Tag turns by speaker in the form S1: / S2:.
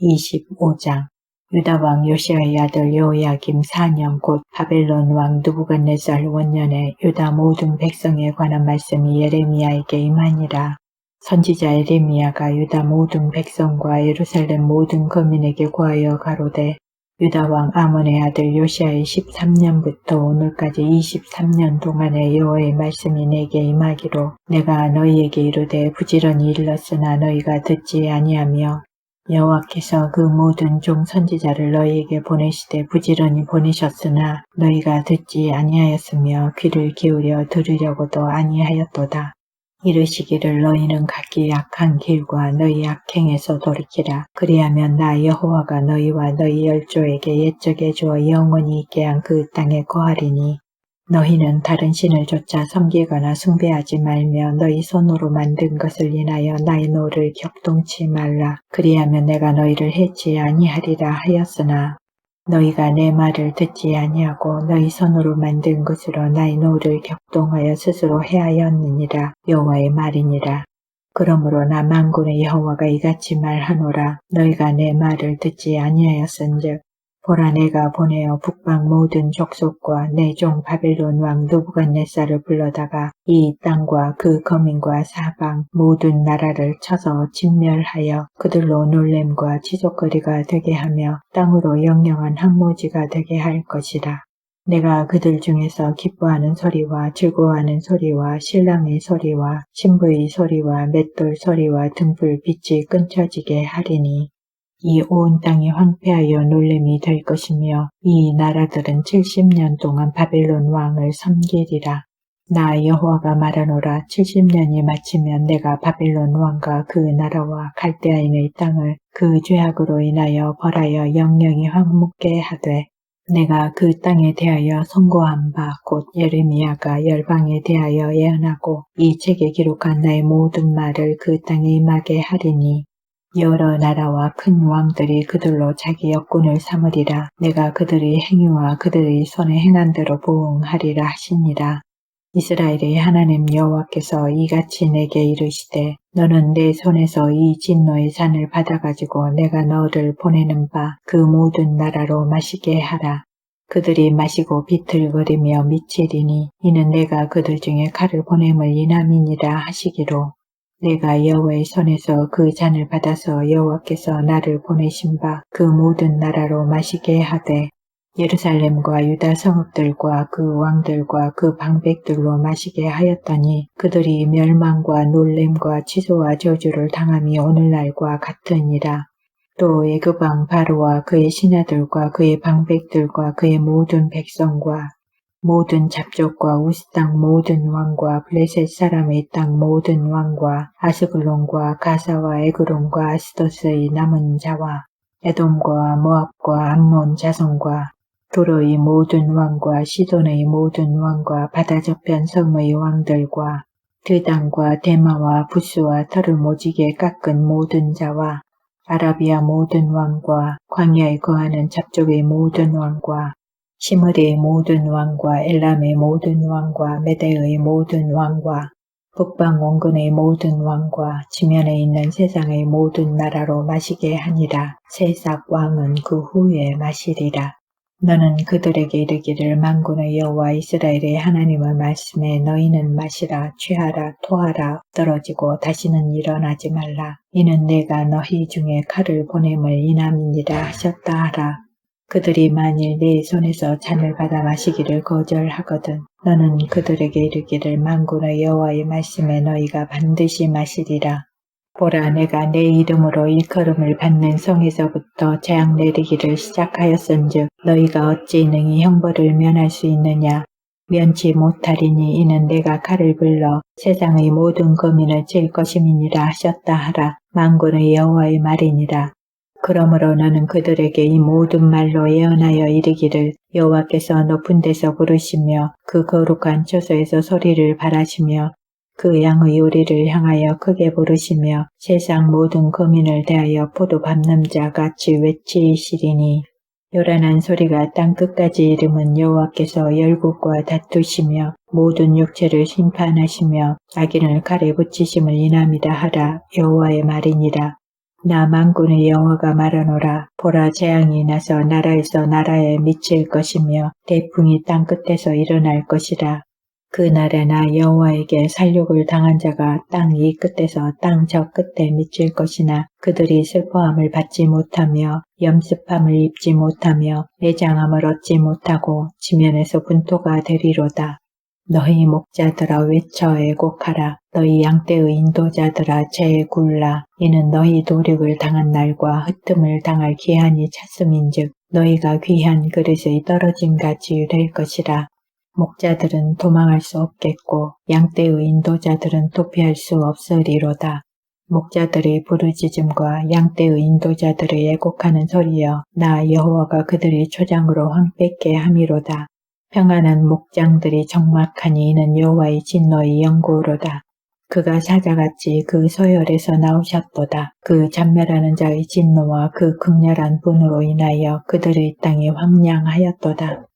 S1: 25장 유다왕 요시아의 아들 요야김 4년 곧 바벨론 왕 누부갓네살 원년에 유다 모든 백성에 관한 말씀이 예레미야에게 임하니라. 선지자 예레미야가 유다 모든 백성과 예루살렘 모든 거민에게 구하여 가로되 유다 왕 아몬의 아들 요시아의 13년부터 오늘까지 23년 동안의 여호와의 말씀이 내게 임하기로 내가 너희에게 이르되 부지런히 일렀으나 너희가 듣지 아니하며 여호와께서 그 모든 종 선지자를 너희에게 보내시되 부지런히 보내셨으나 너희가 듣지 아니하였으며 귀를 기울여 들으려고도 아니하였도다. 이르시기를 너희는 각기 약한 길과 너희 악행에서 돌이키라. 그리하면 나 여호와가 너희와 너희 열조에게 옛적에 주어 영원히 있게 한 그 땅에 거하리니 너희는 다른 신을 쫓아 섬기거나 숭배하지 말며 너희 손으로 만든 것을 인하여 나의 노를 격동치 말라. 그리하면 내가 너희를 해치 아니하리라 하였으나 너희가 내 말을 듣지 아니하고 너희 손으로 만든 것으로 나의 노를 격동하여 스스로 해하였느니라 여호와의 말이니라. 그러므로 나 만군의 여호와가 이같이 말하노라 너희가 내 말을 듣지 아니하였은즉 보라 내가 보내어 북방 모든 족속과 내종 바벨론 왕 누부갓네살을 불러다가 이 땅과 그 거민과 사방 모든 나라를 쳐서 진멸하여 그들로 놀램과 지속거리가 되게 하며 땅으로 영영한 항모지가 되게 할 것이라. 내가 그들 중에서 기뻐하는 소리와 즐거워하는 소리와 신랑의 소리와 신부의 소리와 맷돌 소리와 등불 빛이 끊쳐지게 하리니 이 온 땅이 황폐하여 놀림이 될 것이며 이 나라들은 70년 동안 바벨론 왕을 섬기리라. 나 여호와가 말하노라 70년이 마치면 내가 바벨론 왕과 그 나라와 갈대아인의 땅을 그 죄악으로 인하여 벌하여 영영이 황묵게 하되 내가 그 땅에 대하여 선고한 바 곧 예레미야가 열방에 대하여 예언하고 이 책에 기록한 나의 모든 말을 그 땅에 임하게 하리니 여러 나라와 큰 왕들이 그들로 자기 역군을 삼으리라. 내가 그들의 행위와 그들의 손에 행한 대로 보응하리라 하시니라. 이스라엘의 하나님 여호와께서 이같이 내게 이르시되 너는 내 손에서 이 진노의 잔을 받아가지고 내가 너를 보내는 바 그 모든 나라로 마시게 하라. 그들이 마시고 비틀거리며 미치리니 이는 내가 그들 중에 칼을 보냄을 인함이니라 하시기로 내가 여호와의 손에서 그 잔을 받아서 여호와께서 나를 보내신 바 그 모든 나라로 마시게 하되 예루살렘과 유다 성읍들과 그 왕들과 그 방백들로 마시게 하였더니 그들이 멸망과 놀램과 취소와 저주를 당함이 오늘날과 같으니라. 또 애굽왕 바로와 그의 신하들과 그의 방백들과 그의 모든 백성과 모든 잡족과 우스 땅 모든 왕과 블레셋 사람의 땅 모든 왕과 아스글론과 가사와 에그론과 아스도스의 남은 자와 에돔과 모압과 암몬 자손과 도로의 모든 왕과 시돈의 모든 왕과 바다 저편 섬의 왕들과 드당과 데마와 부스와 털을 모지게 깎은 모든 자와 아라비아 모든 왕과 광야에 거하는 잡족의 모든 왕과 시므리의 모든 왕과 엘람의 모든 왕과 메대의 모든 왕과 북방 원근의 모든 왕과 지면에 있는 세상의 모든 나라로 마시게 하니라. 세삭 왕은 그 후에 마시리라. 너는 그들에게 이르기를 만군의 여호와 이스라엘의 하나님의 말씀에 너희는 마시라 취하라 토하라 떨어지고 다시는 일어나지 말라 이는 내가 너희 중에 칼을 보냄을 인함이니라 하셨다 하라 그들이 만일 네 손에서 잔을 받아 마시기를 거절하거든 너는 그들에게 이르기를 만군의 여호와의 말씀에 너희가 반드시 마시리라. 보라 내가 내 이름으로 일컬음을 받는 성에서부터 재앙 내리기를 시작하였은즉 너희가 어찌 능히 형벌을 면할 수 있느냐? 면치 못하리니 이는 내가 칼을 불러 세상의 모든 거민을 칠 것임이니라 하셨다 하라. 만군의 여호와의 말이니라 그러므로 너는 그들에게 이 모든 말로 예언하여 이르기를 여호와께서 높은 데서 부르시며 그 거룩한 처소에서 소리를 바라시며 그 양의 우리를 향하여 크게 부르시며 세상 모든 거민을 대하여 포도 밟는 자 같이 외치시리니. 요란한 소리가 땅 끝까지 이름은 여호와께서 열국과 다투시며 모든 육체를 심판하시며 악인을 칼에 붙이심을 인함이다 하라. 여호와의 말이니라 나 만군의 여호와가 말하노라 보라 재앙이 나서 나라에서 나라에 미칠 것이며 대풍이 땅 끝에서 일어날 것이라 그 날에 나 여호와에게 살육을 당한 자가 땅 이 끝에서 땅 저 끝에 미칠 것이나 그들이 슬퍼함을 받지 못하며 염습함을 입지 못하며 내장함을 얻지 못하고 지면에서 분토가 되리로다. 너희 목자들아 외쳐 애곡하라. 너희 양떼의 인도자들아 재굴라. 이는 너희 도륙을 당한 날과 흩음을 당할 기한이 찼음인즉 너희가 귀한 그릇의 떨어짐 같이 될 것이라. 목자들은 도망할 수 없겠고 양떼의 인도자들은 도피할 수 없으리로다. 목자들의 부르짖음과 양떼의 인도자들의 애곡하는 소리여 나 여호와가 그들의 초장으로 황뺏게 함이로다. 평안한 목장들이 적막하니 이는 여호와의 진노의 영구로다. 그가 사자같이 그 소열에서 나오셨도다. 그 잔멸하는 자의 진노와 그 극렬한 분으로 인하여 그들의 땅이 황량하였도다.